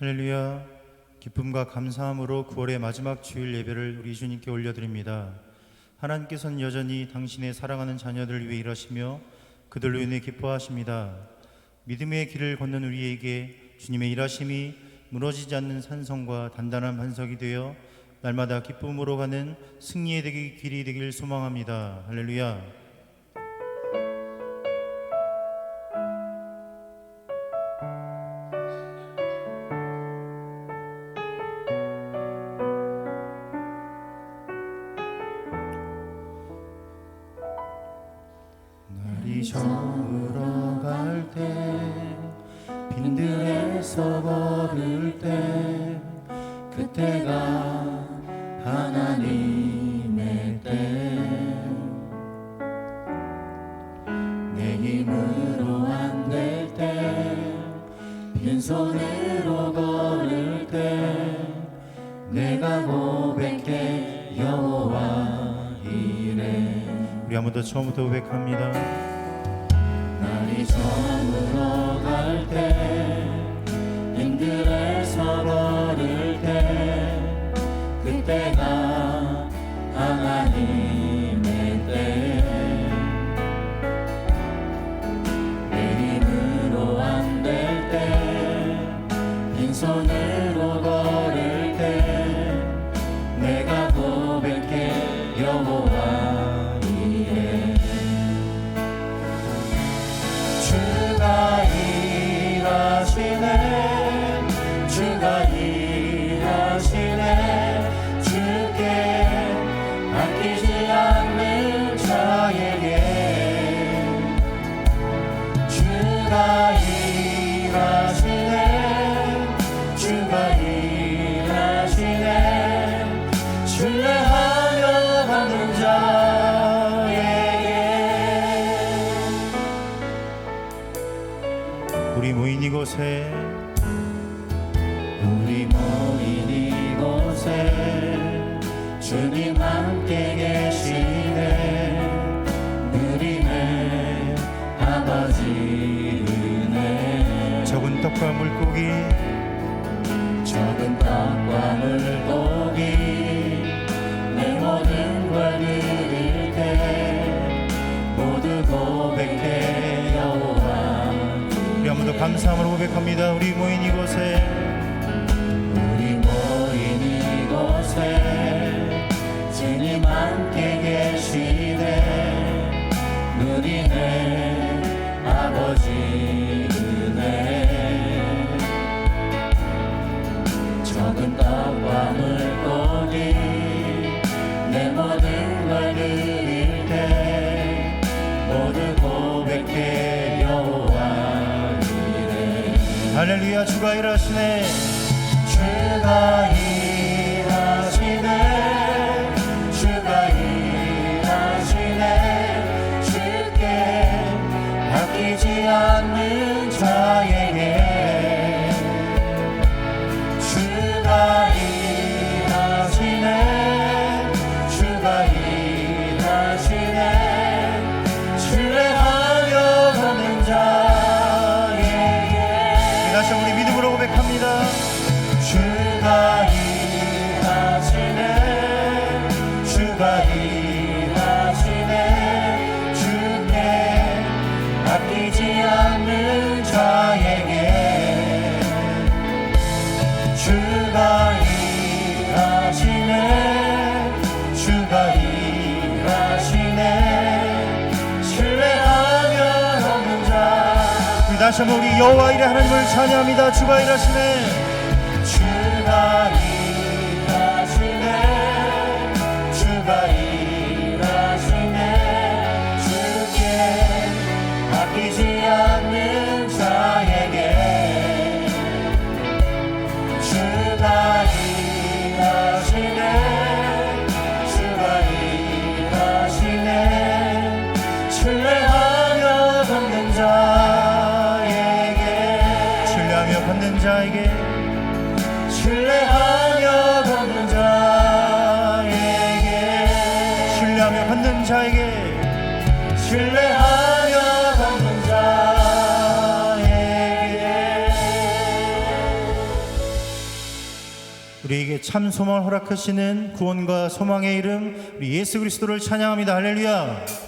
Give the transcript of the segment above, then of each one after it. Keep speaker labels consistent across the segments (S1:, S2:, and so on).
S1: 할렐루야. 기쁨과 감사함으로 9월의 마지막 주일 예배를 우리 주님께 올려드립니다. 하나님께서는 여전히 당신의 사랑하는 자녀들을 위해 일하시며 그들로 인해 기뻐하십니다. 믿음의 길을 걷는 우리에게 주님의 일하심이 무너지지 않는 산성과 단단한 반석이 되어 날마다 기쁨으로 가는 승리의 길이 되길 소망합니다. 할렐루야. 저물어 갈때 빈들에서 걸을 때 그때가 하나님의 때. 내 힘으로 안 될 때 빈손으로 걸을 때 내가 고백해 여호와 이래 우리 한 번 더 처음부터 고백합니다 날이 저물어 갈때 힘들에서 걸을 때 함께 계시네. 누리네. 아버지 은혜. 적은 떡과 물고기. 적은 떡과 물고기. 내 모든 걸 드릴 때 모두 고백해 여호와. 우리 더 감사함으로 고백합니다. 우리 모인 이곳에. 우리 모인 이곳에 할렐루야 주가 일하시네. 주가 일하시네 다시 한번 우리 여호와 이래 하나님을 찬양합니다. 주가 일하시네. 주가 일 받는 자에게 신뢰하며 받는 자에게 신뢰하며 받는 자에게 신뢰하며 받는 자에게. 우리에게 참 소망을 허락하시는 구원과 소망의 이름 우리 예수 그리스도를 찬양합니다. 할렐루야.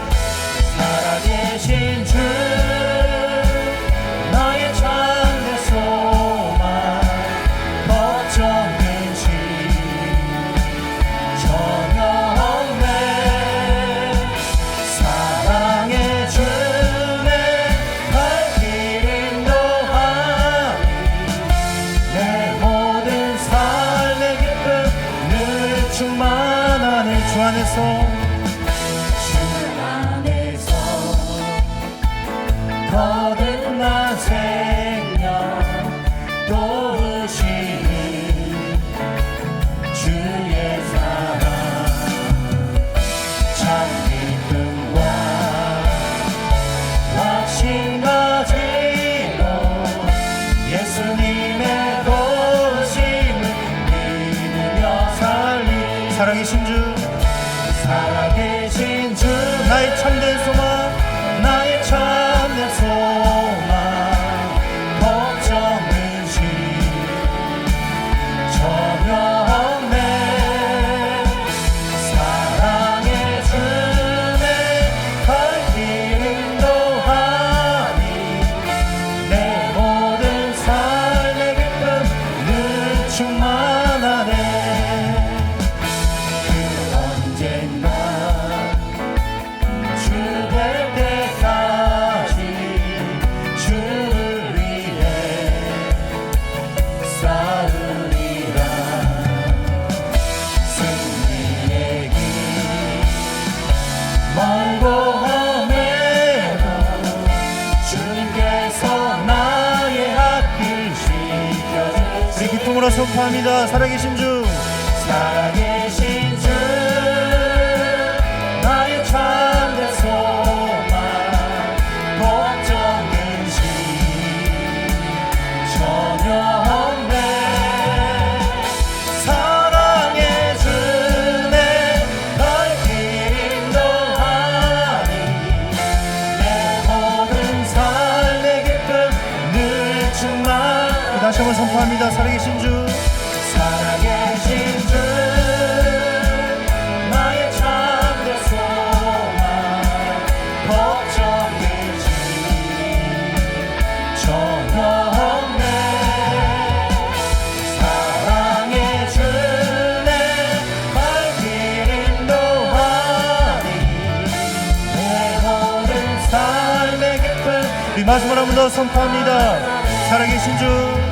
S1: 踏遍千。 선포합니다. 살아계신 중.
S2: 살아계신
S1: 다시 한번 선포합니다. 살아계신 주.
S2: 살아계신 주. 나의
S1: 마지막으로 한번 더 선포합니다. 살아계신 주.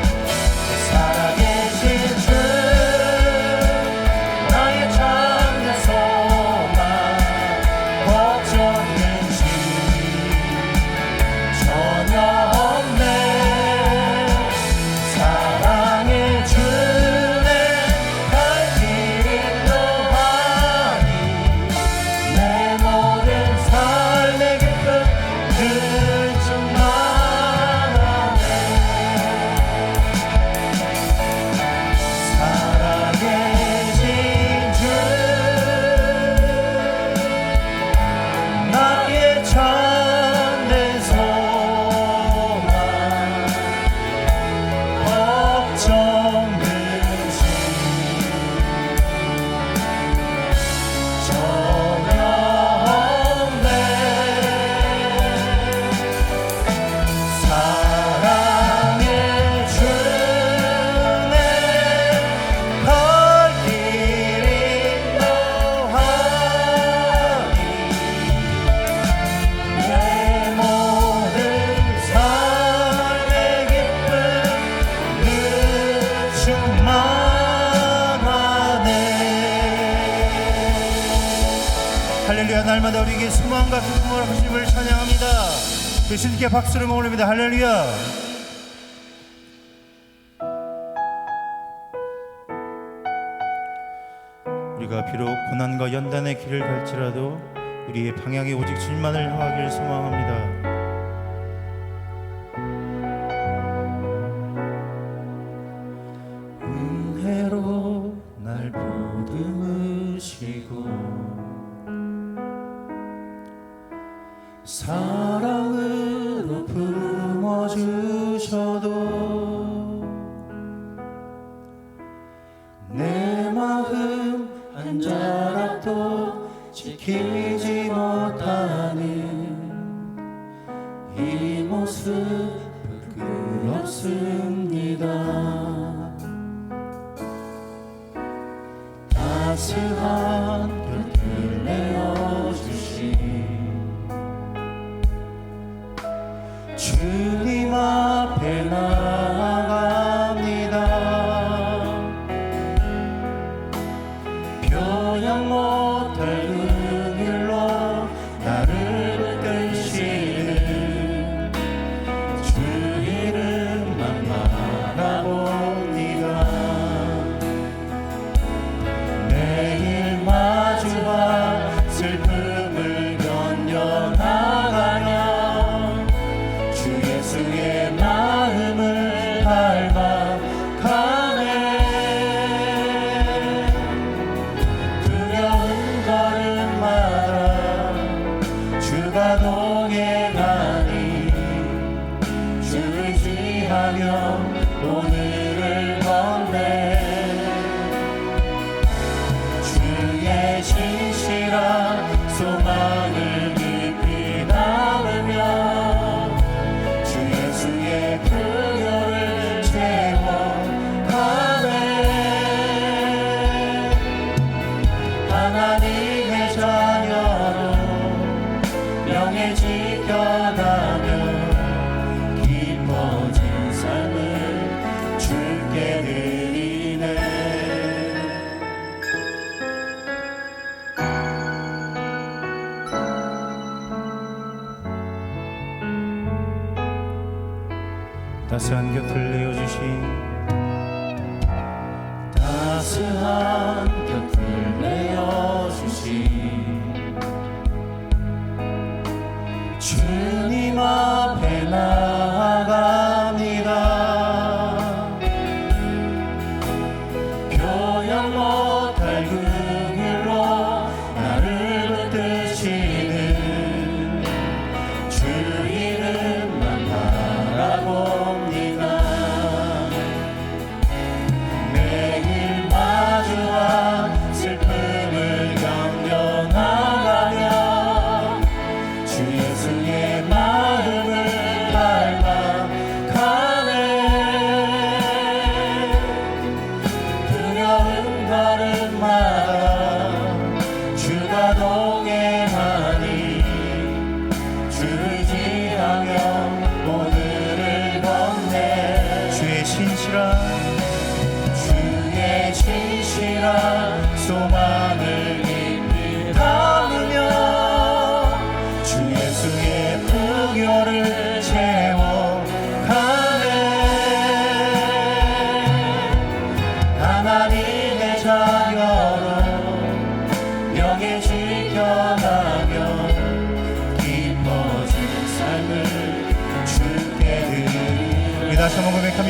S1: 할렐루야 날마다 우리에게 수망과 수풍을 하심을 찬양합니다. 예수님께 박수를 모으니다. 할렐루야. 우리가 비록 고난과 연단의 길을 갈지라도 우리의 방향이 오직 주님만을 향하길 소망합니다. 은혜로 날 보듬으시고 사랑으로 품어주셔도 내 마음 한 자락도 지키지 못하는 이 모습 부끄럽습니다. 주님 앞에 나 love.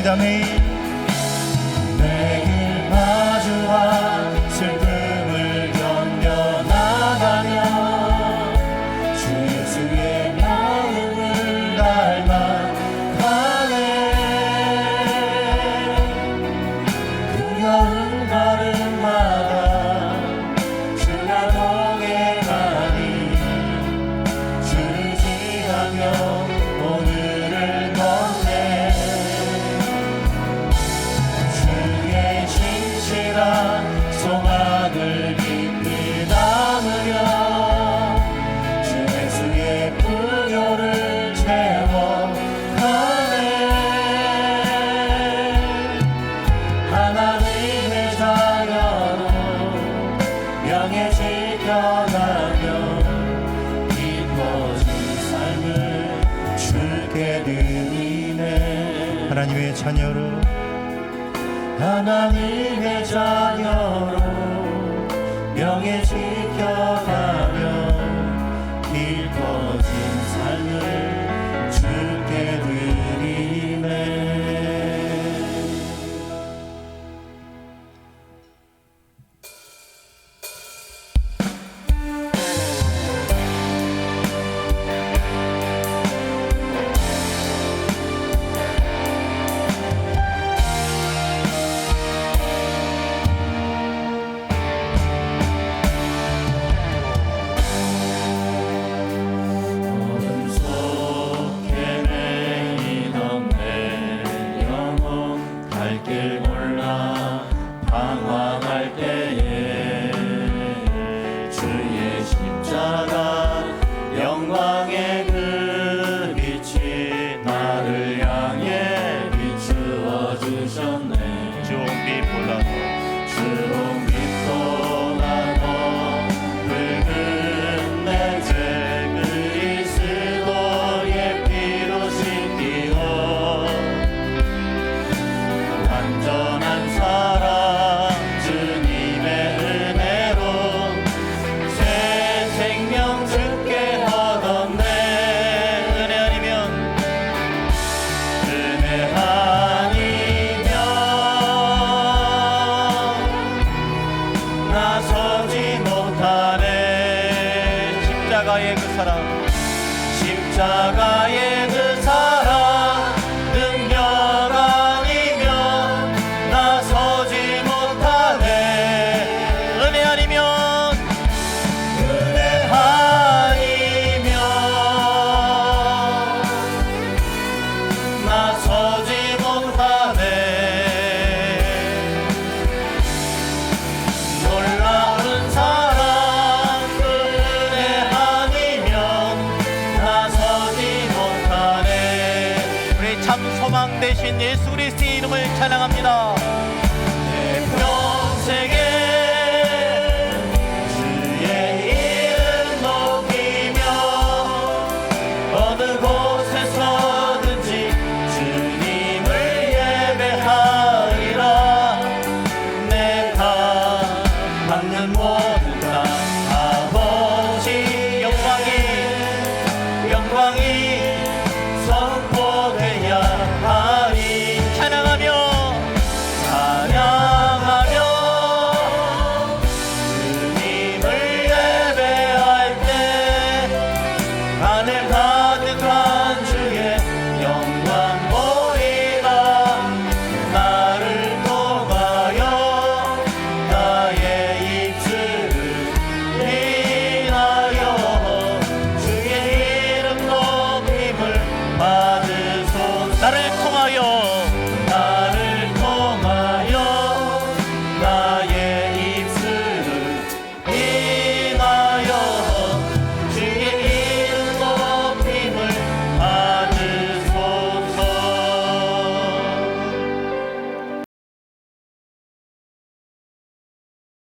S1: i coming. 예수 그리스도의 이름을 찬양합니다.